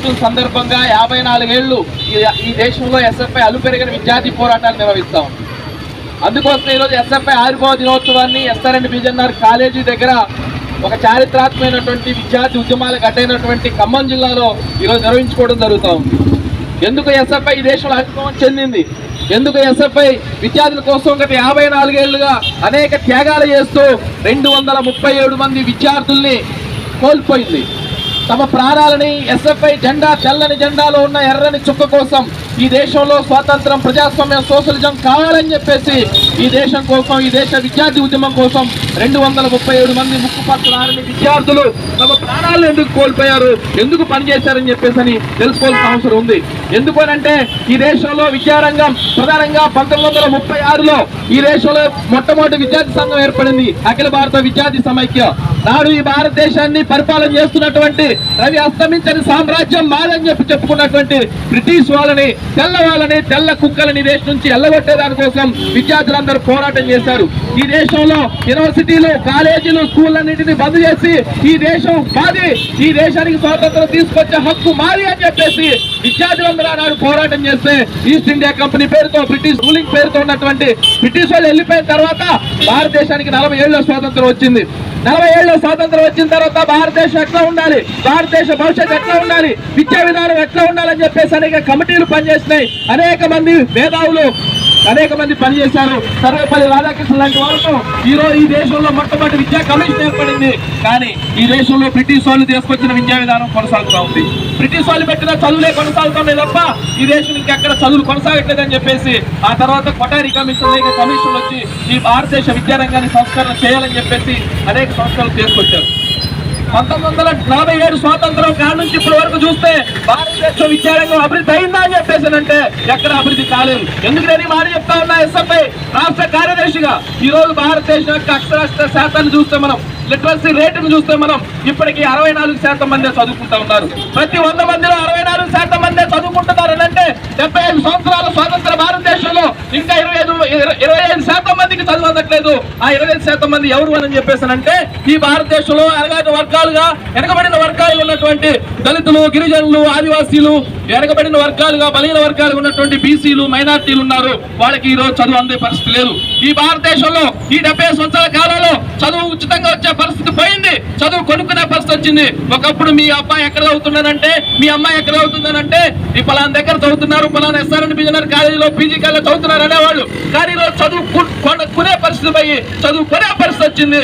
దినోత్సవం సందర్భంగా యాభై నాలుగేళ్ళు ఈ- ఈ దేశంలో ఎస్ఎఫ్ఐ అలుపెరిగిన విద్యార్థి పోరాటాలు నిర్వహిస్తాం. అందుకోసం ఈరోజు ఎస్ఎఫ్ఐ ఆరుగో దినోత్సవాన్ని ఎస్ఆర్ఎండ్ బిజెన్ఆర్ కాలేజీ దగ్గర ఒక చారిత్రాత్మకమైనటువంటి విద్యార్థి ఉద్యమాలకు అడ్డైనటువంటి ఖమ్మం జిల్లాలో ఈరోజు నిర్వహించుకోవడం జరుగుతూ ఉంది. ఎందుకు ఎస్ఎఫ్ఐ ఈ దేశంలో అనుభవం చెందింది? ఎందుకు ఎస్ఎఫ్ఐ విద్యార్థుల కోసం గత యాభై నాలుగేళ్ళుగా అనేక త్యాగాలు చేస్తూ రెండు వందల ముప్పై ఏడు మంది విద్యార్థుల్ని కోల్పోయింది? తమ ప్రాణాలని ఎస్ఎఫ్ఐ జెండా తెల్లని జెండాలో ఉన్న ఎర్రని చుక్క కోసం ఈ దేశంలో స్వాతంత్రం ప్రజాస్వామ్యం సోషలిజం కావాలని చెప్పేసి ఈ దేశం కోసం ఈ దేశ విద్యార్థి ఉద్యమం కోసం రెండు వందల ముప్పై ఏడు మంది ముక్కు పచ్చలారని విద్యార్థులు తమ ప్రాణాలను ఎందుకు కోల్పోయారు? ఎందుకు పనిచేశారని చెప్పేసి అని తెలుసుకోవాల్సిన అవసరం ఉంది. ఎందుకనంటే ఈ దేశంలో విద్యారంగం ప్రధానంగా పంతొమ్మిది వందల ముప్పై ఆరులో ఈ దేశంలో మొట్టమొదటి విద్యార్థి సంఘం ఏర్పడింది. అఖిల భారత విద్యార్థి సమైక్య. నాడు ఈ భారతదేశాన్ని పరిపాలన చేస్తున్నటువంటి రవి అస్తమించని సామ్రాజ్యం మాదని చెప్పి చెప్పుకున్నటువంటి బ్రిటిష్ వాళ్ళని తెల్లవాళ్ళని తెల్ల కుక్కలని దేశం నుంచి ఎల్లగొట్టే దానికోసం విద్యార్థులందరూ పోరాటం చేశారు. ఈ దేశంలో యూనివర్సిటీలు కాలేజీలు స్కూళ్ళన్నింటినీ బంద్ చేసి ఈ దేశం మాది ఈ దేశానికి స్వాతంత్రం తీసుకొచ్చే హక్కు మాది అని చెప్పేసి విద్యార్థులందరూ ఆనాడు పోరాటం చేస్తే ఈస్ట్ ఇండియా కంపెనీ పేరుతో బ్రిటిష్ రూలింగ్ పేరుతో ఉన్నటువంటి బ్రిటిష్ వాళ్ళు వెళ్ళిపోయిన తర్వాత భారతదేశానికి నలభై ఏళ్ళ స్వాతంత్రం వచ్చింది. నలభై ఏళ్ళ స్వాతంత్రం వచ్చిన తర్వాత భారతదేశం ఎట్లా ఉండాలి? భారతదేశ భవిష్యత్తు ఎట్లా ఉండాలి? విద్యా విధానం ఎట్లా ఉండాలని చెప్పేసి అనేక కమిటీలు పనిచేసినాయి అనేక మంది మేధావులు అనేక మంది పనిచేశారు సర్వేపల్లి రాధాకృష్ణ లాంటి వాళ్ళతో ఈ రోజు ఈ దేశంలో మొట్టమొదటి విద్యా కమిషన్ ఏర్పడింది. కానీ ఈ దేశంలో బ్రిటిష్ వాళ్ళు తీసుకొచ్చిన విద్యా విధానం కొనసాగుతూ ఉంది. బ్రిటిష్ వాళ్ళు పెట్టిన చదువులే కొనసాగుతున్నాయి తప్ప ఈ దేశం ఇంకెక్కడ చదువులు కొనసాగట్లేదని చెప్పేసి ఆ తర్వాత కొటారి కమిషన్ కమిషన్ వచ్చి ఈ భారతదేశ విద్యారంగాన్ని సంస్కరణ చేయాలని చెప్పేసి అనేక సంస్థలు తీసుకొచ్చారు. పంతొమ్మిది వందల నలభై ఏడు స్వాతంత్రం కాడ నుంచి ఇప్పటి వరకు చూస్తే భారతదేశ విద్యారంగం అభివృద్ధి అయిందా అని చెప్పేసానంటే ఎక్కడ అభివృద్ధి కాలేదు. ఎందుకు నేను మాట చెప్తా ఉన్నా ఎస్ఎఫ్ఐ రాష్ట్ర కార్యదర్శిగా. ఈ రోజు భారతదేశం యొక్క అక్షరాస్యత శాతాన్ని చూస్తే మనం లిటరసీ రేటును చూస్తే మనం ఇప్పటికీ అరవై నాలుగు శాతం మందే చదువుకుంటా ఉన్నారు. ప్రతి వంద మందిలో అరవై నాలుగు శాతం చదువుకుంటున్నారు అని అంటే డెబ్బై ఐదు సంవత్సరాల స్వాతంత్ర భారతదేశంలో ఇంకా ఇరవై ఐదు ఇరవై ఐదు శాతం చదువు అందట్లేదు ఆ ఇరవై ఐదు శాతం మంది ఎవరు అని చెప్పేసానంటే ఈ భారతదేశంలో అరగాని వర్గాలుగా వెనకబడిన వర్గాలు ఉన్నటువంటి దళితులు గిరిజనులు ఆదివాసీలు వెనకబడిన వర్గాలుగా బలహీన వర్గాలుగా ఉన్నటువంటి బీసీలు మైనార్టీలు ఉన్నారు. వాళ్ళకి ఈ రోజు చదువు అందే పరిస్థితి లేదు. ఈ భారతదేశంలో ఈ డెబ్బై సంవత్సరాల కాలంలో చదువు ఉచితంగా వచ్చే పరిస్థితి పోయింది. చదువు కొనుక్కునే పరిస్థితి వచ్చింది ఒకప్పుడు మీ అబ్బాయి ఎక్కడ చదువుతున్నారంటే మీ అమ్మాయి ఎక్కడ చదువుతున్నారంటే ఈ పలానా దగ్గర చదువుతున్నారు పలానా ఎస్ఆర్ఎన్ బిజనర్ కాలేజీలో పీజీ కాలేజ్ చదువుతున్నారు అనేవాళ్ళు కానీ ఈరోజు చదువు కొనే పరిస్థితి పోయి చదువు కొనే పరిస్థితి వచ్చింది.